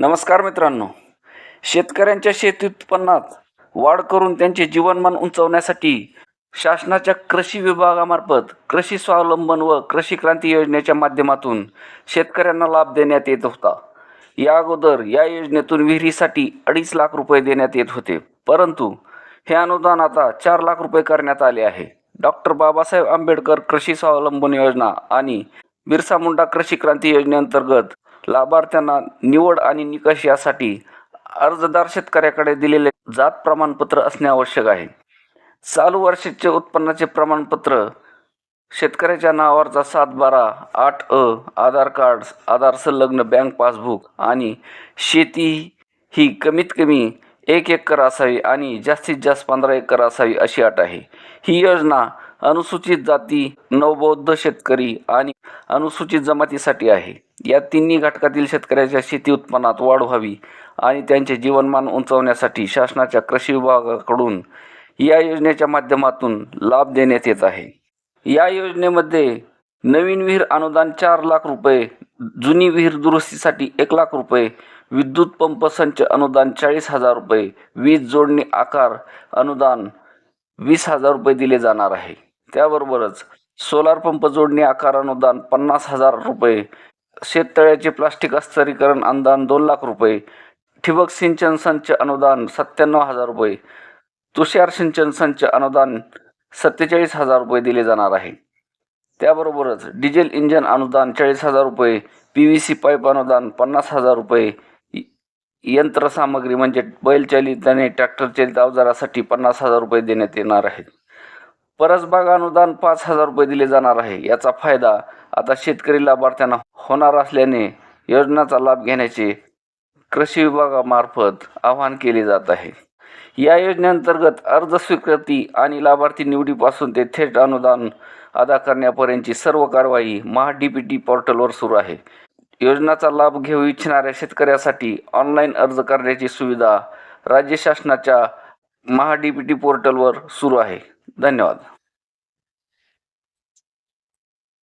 नमस्कार मित्रांनो. शेतकऱ्यांच्या शेती उत्पन्नात वाढ करून त्यांचे जीवनमान उंचावण्यासाठी शासनाच्या कृषी विभागामार्फत कृषी स्वावलंबन व कृषी क्रांती योजनेच्या माध्यमातून शेतकऱ्यांना लाभ देण्यात येत होता. या अगोदर या योजनेतून विहिरीसाठी अडीच लाख रुपये देण्यात येत होते. परंतु हे अनुदान आता चार लाख रुपये करण्यात आले आहे. डॉक्टर बाबासाहेब आंबेडकर कृषी स्वावलंबन योजना आणि बिरसा मुंडा कृषी क्रांती योजनेअंतर्गत लाभार्थ्यांना निवड आणि निकष यासाठी अर्जदार शेतकऱ्याकडे दिलेले जात प्रमाणपत्र असणे आवश्यक आहे. चालू वर्षाचे उत्पन्नाचे प्रमाणपत्र शेतकऱ्याच्या नावावरचा सात बारा आठ अ आधार कार्ड आधार संलग्न बँक पासबुक आणि शेती ही कमीत कमी एक एकर असावी आणि जास्तीत जास्त पंधरा एकर असावी अशी अट आहे. ही योजना अनुसूचित जाती नवबौद्ध शेतकरी आणि अनुसूचित जमातीसाठी आहे. या तिन्ही घटकातील शेतकऱ्याच्या शेती उत्पन्नात वाढ व्हावी आणि त्यांचे जीवनमान उंचावण्यासाठी शासनाच्या कृषी विभागाकडून या योजनेच्या माध्यमातून लाभ देण्यात येत आहे. या योजनेमध्ये नवीन विहीर अनुदान चार लाख रुपये जुनी विहीर दुरुस्तीसाठी एक लाख रुपये विद्युत पंप संच अनुदान चाळीस हजार रुपये वीज जोडणी आकार अनुदान वीस हजार रुपये दिले जाणार आहे. त्याबरोबरच सोलार पंप जोडणी आकार अनुदान पन्नास हजार रुपये शेततळ्याचे प्लास्टिक अस्तरीकरण अनुदान दोन लाख रुपये ठिबक सिंचन संच अनुदान सत्त्याण्णव हजार रुपये तुषार सिंचन संच अनुदान सत्तेचाळीस हजार रुपये दिले जाणार आहे. त्याबरोबरच डिझेल इंजन अनुदान चाळीस हजार रुपये पी व्ही सी पाईप अनुदान पन्नास हजार रुपये यंत्रसामग्री म्हणजे बैलचालित आणि ट्रॅक्टरचालित अवजारासाठी पन्नास हजार रुपये देण्यात येणार आहेत. परसबाग अनुदान पाच हजार रुपये दिले जाणार आहे. याचा फायदा आता शेतकरी लाभार्थ्यांना होणार असल्याने योजनेचा लाभ घेण्याचे कृषी विभागामार्फत आवाहन केले जात आहे. या योजनेअंतर्गत अर्ज स्वीकृती आणि लाभार्थी निवडीपासून ते थेट अनुदान अदा करण्यापर्यंतची सर्व कारवाई महा डी पी टी पोर्टलवर सुरू आहे. योजनाचा लाभ घेऊ इच्छिणाऱ्या शेतकऱ्यासाठी ऑनलाईन अर्ज करण्याची सुविधा राज्य शासनाच्या महा डी पी टी पोर्टलवर सुरू आहे. धन्यवाद